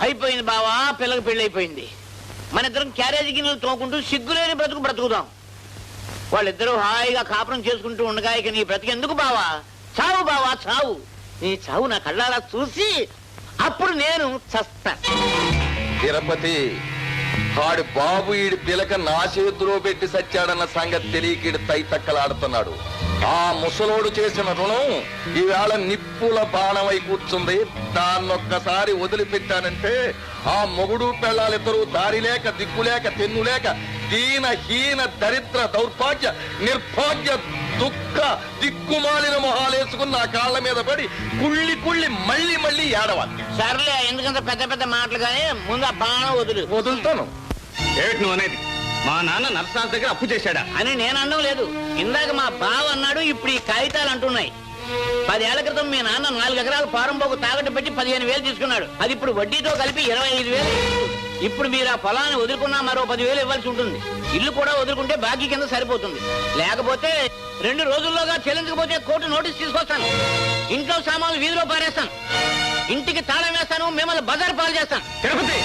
అయిపోయింది బావా పిల్లకి పెళ్ళి అయిపోయింది మన ఇద్దరం క్యారేజీ గిన్నెలు తోముకుంటూ సిగ్గులేని బ్రతుకు బ్రతుకుదాం. వాళ్ళిద్దరూ హాయిగా కాపురం చేసుకుంటూ ఉండగా ఇక నీ బ్రతికి ఎందుకు బావా? చావు బావా చావు. నీ చావు నా కళ్ళారా చూసి అప్పుడు నేను చస్తా. తిరుపతి వాడు బాబు ఈడి పిలక నా చేతిలో పెట్టి సచ్చాడన్న సంగతి తెలియకీడు తైతక్కలాడుతున్నాడు. ఆ ముసలోడు చేసిన రుణం ఈవేళ నిప్పుల బాణమై కూర్చుంది. దాన్నొక్కసారి వదిలిపెట్టానంటే ఆ మొగుడు పెళ్ళాలిద్దరూ దారి లేక దిక్కులేక తెన్నులేక దీన హీన దరిద్ర దౌర్భాగ్య నిర్భాగ్య దుఃఖ దిక్కుమాలిన మొహాలేసుకుని నా కాళ్ళ మీద పడి కుళ్ళి కుళ్ళి మళ్ళీ మళ్ళీ ఏడవాలి. సర్లే ఎందుకంత పెద్ద పెద్ద మాటలు కానీ ముందు ఆ బాణం వదులు. వదులుతాను. ఏమిటి నువ్వు అనేది? మా నాన్న నరసరాజు దగ్గర అప్పు చేశాడా? అని నేను అనడం లేదు. ఇందాక మా బావ అన్నాడు ఇప్పుడు ఈ కాగితాలు అంటున్నాయి. పదేళ్ళ క్రితం మీ నాన్న నాలుగు ఎకరాల పారంపోకు తాకట్టు పెట్టి పదిహేను వేలు తీసుకున్నాడు. అది ఇప్పుడు వడ్డీతో కలిపి ఇరవై ఐదు వేలు. ఇప్పుడు మీరు ఆ పొలాన్ని వదులుకున్నా మరో పదివేలు ఇవ్వాల్సి ఉంటుంది. ఇల్లు కూడా వదులుకుంటే బాకీ కింద సరిపోతుంది. లేకపోతే రెండు రోజుల్లోగా చెల్లించకపోతే కోర్టు నోటీస్ తీసుకొస్తాను. ఇంట్లో సామాన్లు వీధిలో పారేస్తాను. ఇంటికి తాళం వేస్తాను మిమ్మల్ని బజార్ పాలు చేస్తాను. తిరుపతి!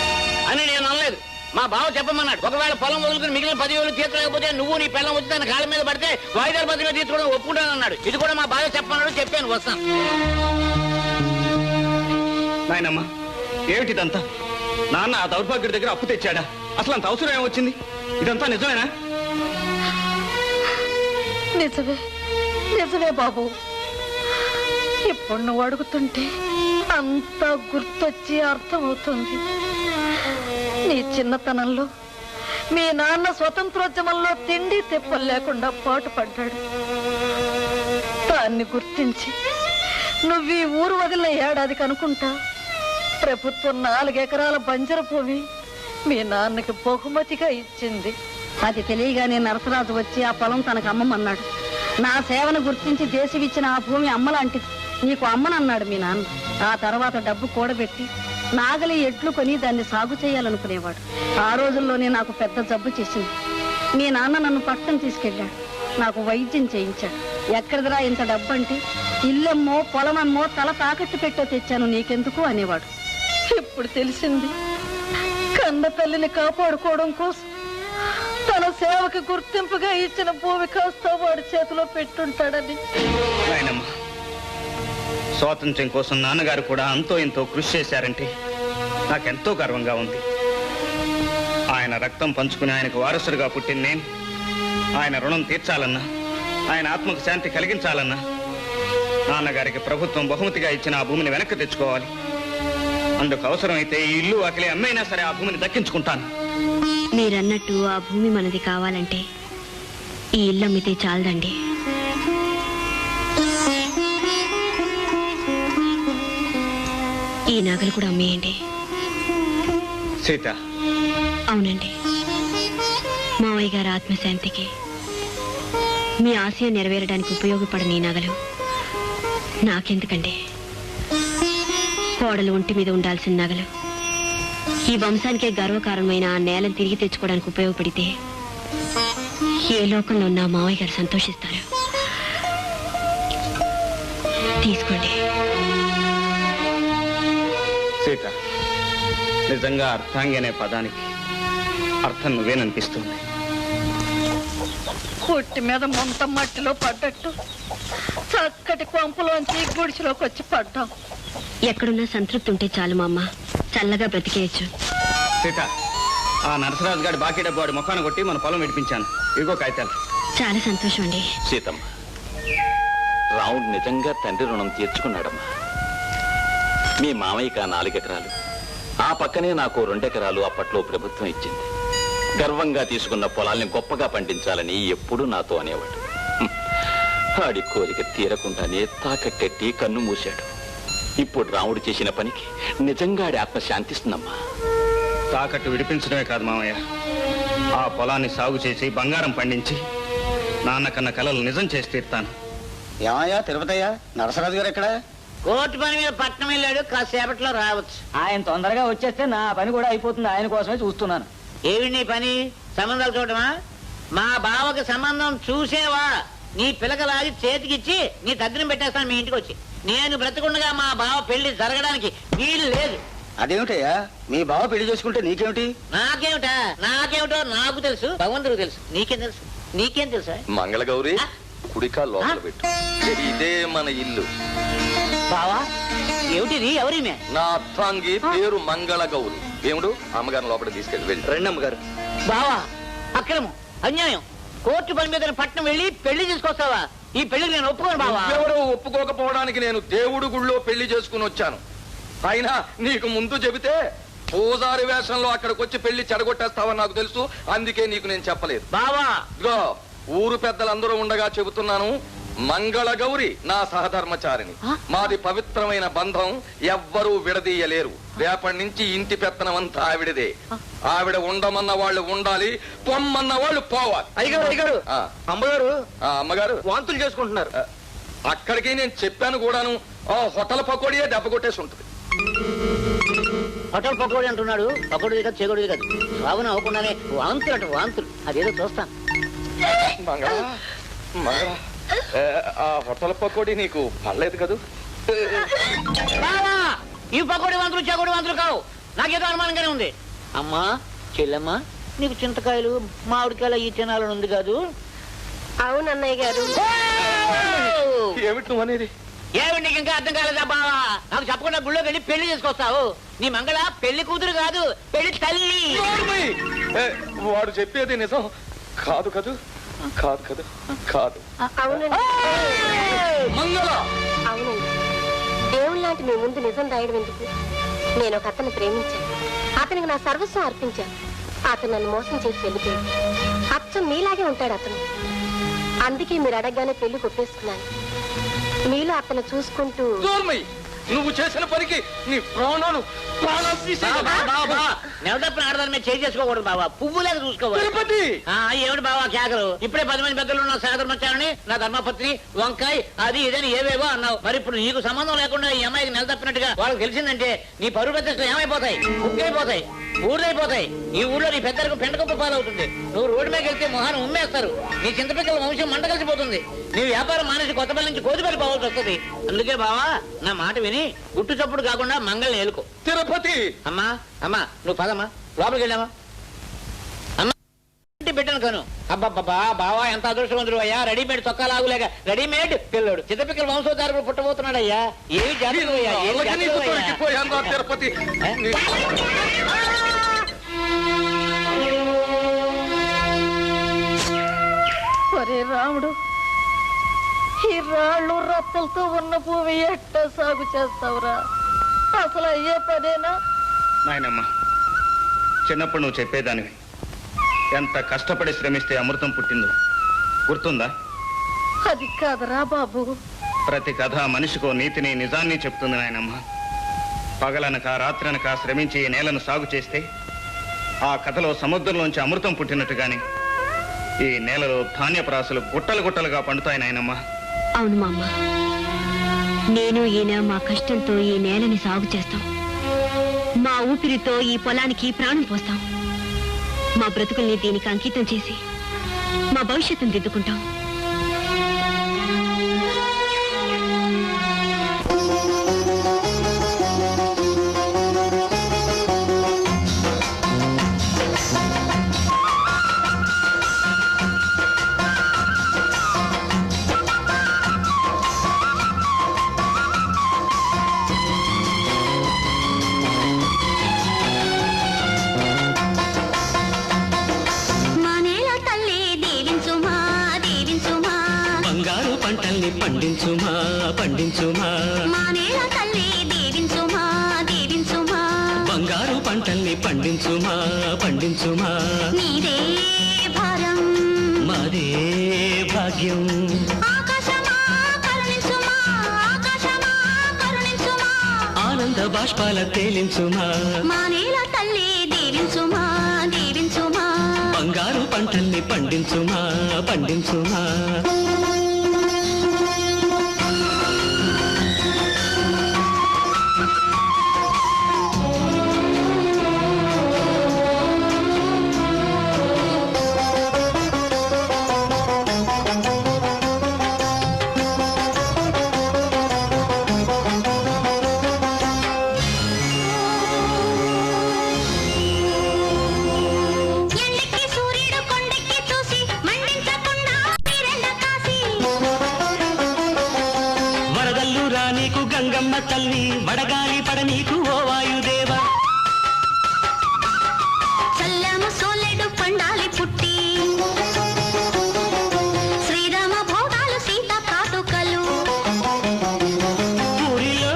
అని నేను అనలేదు. మా బావ చెప్పమన్నాడు ఒకవేళ పొలం వదులుకుని మిగిలిన పదివేలు తీర్చలేకపోతే నువ్వు నీ పిల్లం వచ్చి తన కాళ్ళ మీద పడితే వాయిదాల బదులుగా తీర్చుకోవడం ఒప్పుకుంటానన్నాడు ఇది కూడా మా బావ చెప్పమన్నాడు చెప్పాను వస్తాను. నాయనమ్మా ఏమిటిదంతా? నాన్న ఆ దౌర్భాగ్యుడి దగ్గర అప్పు తెచ్చాడా? అసలు అంత అవసరం ఏమొచ్చింది? ఇదంతా నిజమేనా? నిజమే. నిజమే బాబు. ఇప్పుడు నువ్వు అడుగుతుంటే అంతా గుర్తొచ్చి అర్థమవుతుంది. నీ చిన్నతనంలో మీ నాన్న స్వతంత్రోద్యమంలో తిండి తెప్పలు లేకుండా పాటు పడ్డాడు దాన్ని గుర్తించి నువ్వు ఈ ఊరు వదిలిన ఏడాదికి అనుకుంటా. ప్రభుత్వం నాలుగెకరాల బంజర భూమి మీ నాన్నకి బహుమతిగా ఇచ్చింది. అది తెలియగానే నరసరాజు వచ్చి ఆ పొలం తనకు అమ్మమన్నాడు. నా సేవను గుర్తించి దేశమిచ్చిన ఆ భూమి అమ్మలాంటిది నీకు అమ్మనన్నాడు మీ నాన్న. ఆ తర్వాత డబ్బు కూడబెట్టి నాగలి ఎడ్లు కొని దాన్ని సాగు చేయాలనుకునేవాడు. ఆ రోజుల్లోనే నాకు పెద్ద జబ్బు చేసింది. మీ నాన్న నన్ను పట్టణం తీసుకెళ్ళాడు. నాకు వైద్యం చేయించాడు. ఎక్కడిదిరా ఇంత డబ్బు అంటే ఇల్లెమ్మో పొలమమ్మో తల తాకట్టు పెట్టో తెచ్చాను నీకెందుకు అనేవాడు. ఇప్పుడు తెలిసింది? కన్న తల్లిని కాపాడుకోవడం కోసం తన సేవకి గుర్తింపుగా ఇచ్చిన భూమి కాస్త వాడి చేతిలో పెట్టుంటాడని. స్వాతంత్ర్యం కోసం నాన్నగారు కూడా అంతో ఎంతో కృషి చేశారంటే నాకెంతో గర్వంగా ఉంది. ఆయన రక్తం పంచుకుని ఆయనకు వారసుడిగా పుట్టిన నేను ఆయన రుణం తీర్చాలన్నా ఆయన ఆత్మకు శాంతి కలిగించాలన్నా నాన్నగారికి ప్రభుత్వం బహుమతిగా ఇచ్చిన ఆ భూమిని వెనక్కి తెచ్చుకోవాలి. అందుకు అవసరమైతే ఈ ఇల్లు అఖిలే అమ్మైనా సరే ఆ భూమిని దక్కించుకుంటాను. మీరన్నట్టు ఆ భూమి మనది కావాలంటే ఈ ఇల్లు అమ్మితే చాలదండి. ఈ నగలు కూడా అమ్మేయండి. సీత. అవునండి. మావయ్య గారి ఆత్మశాంతికి మీ ఆశయం నెరవేరడానికి ఉపయోగపడని ఈ నగలు. నాకెందుకండి? కోడలు ఒంటి మీద ఉండాల్సిన నగలు. ఈ వంశానికే గర్వకారణమైన ఆ నేలను తిరిగి తెచ్చుకోవడానికి ఉపయోగపడితే ఏ లోకంలో ఉన్న మావయ్య గారు సంతోషిస్తారు? తీసుకోండి. సీత నిజంగా అర్థాంగి అనే పదానికి అర్థం నువ్వేననిపిస్తుంది. పుట్టి మీద మొంత మట్టిలో పడ్డట్టు చక్కటి కొంపలోంచి గుడిసెలోకి వచ్చి పడ్డాం. ఎక్కడున్నా సంతృప్తి ఉంటే చాలు మా అమ్మ చల్లగా బ్రతికేయచ్చు. సీత ఆ నరసరాజు గారి బాకీ డబ్బు వాడి ముఖాన్ని కొట్టి మన పొలం విడిపించాను. ఇదిగో కాగితాలు. చాలా సంతోషం అండి సీతమ్మ రాముడు నిజంగా తండ్రి రుణం తీర్చుకున్నాడమ్మా. మీ మామయ్యకి ఆ నాలుగెకరాలు ఆ పక్కనే నాకు రెండెకరాలు అప్పట్లో ప్రభుత్వం ఇచ్చింది. గర్వంగా తీసుకున్న పొలాల్ని గొప్పగా పండించాలని ఎప్పుడూ నాతో అనేవాడు. ఆడి కోరిక తీరకుండానే తాకట్టెట్టి కన్ను మూశాడు. ఇప్పుడు రాముడు చేసిన పనికి నిజంగా ఆడి ఆత్మ శాంతిస్తుందమ్మా. తాకట్టు విడిపించడమే కాదు మామయ్య. ఆ పొలాన్ని సాగు చేసి బంగారం పండించి నాన్న కన్న కలలు నిజం చేసి తీరుతాను. ఏమయ్యా తిరుపతయ్యా? నరసరాజు గారు ఎక్కడ? కోర్టు పని మీద పట్నం వెళ్ళాడు కాసేపట్లో రావచ్చు. ఆయన తొందరగా వచ్చేస్తే నా పని కూడా అయిపోతుంది ఆయన కోసమే చూస్తున్నాను. ఏవి నీ పని? సంబంధాలు చూడమా మా బావకి సంబంధం చూసేవా? నీ పిలకలాగి చేతికిచ్చి నీ దగ్గర పెట్టేస్తాను మీ ఇంటికి వచ్చి. నేను బ్రతకుండగా మా బావ పెళ్ళి జరగడానికి వీలు లేదు. అదేమిటయ్యా? మీ బావ పెళ్ళి చేసుకుంటే నీకేమిటి? నాకేమిటా? నాకేమిటో నాకు తెలుసు భగవంతుడికి తెలుసు. నీకేం తెలుసు? నీకేం తెలుసా? మంగళగౌరి? కుడికా లోపల? పెట్టు. ఇదే మన ఇల్లు. బావా ఏమిటిది ఎవరిమే నా అర్థాంగి పేరు మంగళగౌరి. దేవుడు అమ్మగారిని లోపల తీసుకెళ్ళి వెళ్ళి. రెండు అమ్మగారు. బావా అక్రమం అన్యాయం. కోర్టు పని మీద పట్నం వెళ్ళి పెళ్ళి తీసుకొస్తావా? ఈ పెళ్ళికి నేను ఒప్పుకోను బావా. ఎవరో ఒప్పుకోకపోవడానికి నేను దేవుడు గుళ్ళో పెళ్ళి చేసుకుని వచ్చాను. అయినా నీకు ముందు చెబితే పూజారి వేషంలో అక్కడికి వచ్చి పెళ్ళి చెడగొట్టేస్తావని నాకు తెలుసు. అందుకే నీకు నేను చెప్పలేదు. బావా. ఇదిగో ఊరు పెద్దలందరూ ఉండగా చెబుతున్నాను. మంగళ గౌరి నా సహధర్మచారిని? మాది పవిత్రమైన బంధం ఎవ్వరూ విడదీయలేరు. రేపటి నుంచి ఇంటి పెత్తనమంతా ఆవిడదే. ఆవిడ ఉండమన్న వాళ్ళు ఉండాలి పొమ్మన్న వాళ్ళు పోవాలి. అయ్యగారు అయ్యగారు ఆ, అమ్మగారు ఆ, అమ్మగారు. వాంతులు చేసుకుంటున్నారు. అక్కడికి నేను చెప్పాను కూడాను ఆ హోటల్ పకోడియే దెబ్బ కొట్టేసి ఉంటుంది. హోటల్ పకోడీ అంటున్నాడు పకోడీ కాదు చెగొడీ కాదు. సాగున అవ్వకుండానే వాంతులు అంట వాంతులు. అదేదో చూస్తాను. మంగళ మంగళ. ఆ హోటల్ పకోడీ నీకు పర్లేదు కదూ? బావా ఈ పకోడీ వాంతులు చెగొడి వాంతులు కావు. నాకేదో అనుమానంగానే ఉంది. అమ్మా చెల్లెమ్మా నీకు చింతకాయలు మామిడికాయలు ఈ తినాలని ఉంది కాదు. అవును అన్నయ్య గారు. ఏమిటి నువ్వు అనేది? ఏమి నీకు ఇంకా అర్థం కాలేదా బావా? నాకు చెప్పకుండా గుళ్ళోకి వెళ్ళి పెళ్ళి చేసుకొస్తావు. నీ మంగళ పెళ్ళి కూతురు కాదు పెళ్ళి తల్లి. వాడు చెప్పేది నిజం కాదు కదూ? కాదు కదూ? కాదు. అవునండి. మంగళ! అవునండి. దేవుని లాంటి మీ ముందు నిజం రాయడం ఎందుకు? నేను ఒక అతన్ని ప్రేమించాను. అతనికి నా సర్వస్వం అర్పించాను. అతను నన్ను మోసం చేసి వెళ్ళిపోయాడు. అచ్చం మీలాగే ఉంటాడు అతను. అందుకే మీరు అడగగానే పెళ్ళి కొట్టేసుకున్నాను. మీలో అతను చూసుకుంటూ! నువ్వు చేసిన పనికి నీ ప్రాణాలు ప్రాణాలు తీసేయ్. నెవదప్పిన ఆడదాని మీద చేయి చేసుకోకూడదు బావా. పువ్వులేదు చూసుకోవాలి. తిరుపతి! ఆ ఏమిటి బావా కేకలు? ఇప్పుడే పది మంది పెద్దలు ఉన్న సాగరం వచ్చారని నా ధర్మపత్ని వంకాయ్ అది ఇదని ఏవేవో అన్నావు. మరి ఇప్పుడు నీకు సంబంధం లేకుండా ఈ అమ్మాయికి నెల తప్పినట్టుగా వాళ్ళకి తెలిసిందంటే నీ పరువు ప్రతిష్టలు ఏమైపోతాయి ముక్కైపోతాయి ఊర్లైపోతాయి ఈ ఊళ్ళో నీ పెద్దలకు పెంటకొప్ప పాలవుతుంది. నువ్వు రోడ్డు మీద వెళ్తే మొహాన్ని ఉమ్మేస్తారు. నీ చింతపిక్కల వంశం మంట కలిసిపోతుంది. నీ వ్యాపారం మానేసి కొత్తపల్లి నుంచి కోతిపల్లి పోవాల్సి వస్తుంది. అందుకే బావా నా మాట విని గుట్టు చప్పుడు కాకుండా మంగళని ఏలుకో. తిరుపతి! అమ్మా అమ్మా నువ్వు పదమ్మా లోపలికి వెళ్ళామా పెట్టాను కను. అబ్బబ్బా బావా ఎంత అదృష్టవంతుడు అయ్యా. రెడీమేడ్ చొక్కా లాగులేక రెడీమేడ్ పిల్లడు. చిత్తపిక్కల వంశోద్ధారకుడు పుట్టబోతున్నాడు అయ్యా. ఏమి జాతకం అయ్యా రాళ్ళు రప్పలతో ఉన్న భూమి ఎట్ట సాగు చేస్తావురా? అసలు అయ్యే పనేనా? నాయనమ్మ చిన్నప్పుడు నువ్వు చెప్పేదానివి. ఎంత కష్టపడి శ్రమిస్తే అమృతం పుట్టిందో. గుర్తుందా? అది కాదురా బాబు. ప్రతి కథ మనిషికో నీతిని నిజాన్ని చెప్తుంది నాయనమ్మ. పగలనక రాత్రనక శ్రమించి ఈ నేలను సాగు చేస్తే ఆ కథలో సముద్రంలోంచి అమృతం పుట్టినట్టుగానే ఈ నేలలో ధాన్యపు రాసులు గుట్టలు గుట్టలుగా పండుతాయి నాయనమ్మ. అవును మా అమ్మ నేను ఈయన మా కష్టంతో ఈ నేలని సాగు చేస్తాం. మా ఊపిరితో ఈ పొలానికి ప్రాణం పోస్తాం. మా బ్రతుకుల్ని దీనికి అంకితం చేసి మా భవిష్యత్తును దిద్దుకుంటాం. పండించుమా పండించుమా. మా నేల తల్లి దీవించుమా దీవించుమా. బంగారు పంటల్ని పండించుమా పండించుమా. నీదే భారం. మాదే భాగ్యం. ఆనంద బాష్పాల తేలించుమా. మా నేల తల్లి దీవించుమా దీవించుమా. బంగారు పంటల్ని పండించుమా పండించుమా. తల్లి వడగాలి పడ నీకు ఓ వాయుదేవా. చల్లము సోలెడు పండాలి పుట్టి. శ్రీరామ భోగాలు సీత కాటుకలు ఊరిలో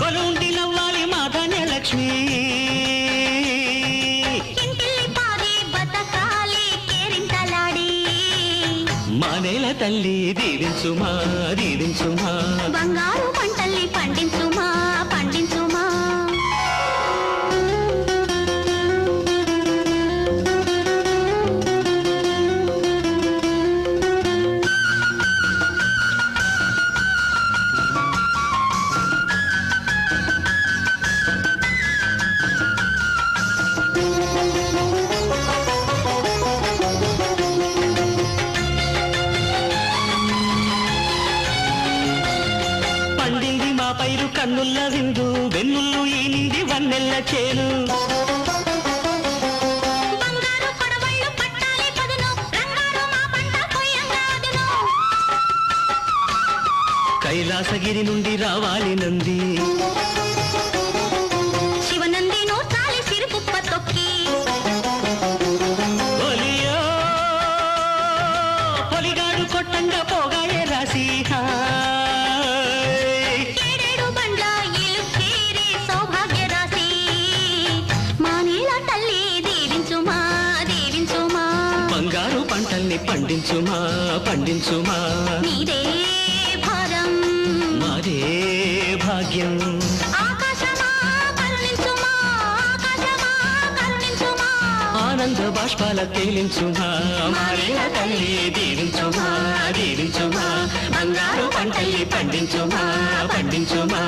కొలుండి నవ్వాలి మాధన్య లక్ష్మి తల్లి దీవించుమా దీవించుమా. బంగారు కైలాసగిరి నుండి రావాలి నంది. శివనంది నూర్చాలి సిరుకుప్ప తొక్కి. ఒలియో పొలిగాడు కొట్టంగా పోగాయే రాసి బంగారు పంటల్ని పండించుమా పండించుమా. నీదే భాగ్యం ఆనంద బాష్పాల తేలించుమా మారేల తల్లి దీవించుమా దీవించుమా బంగారు పంటల్ని పండించుమా పండించుమా.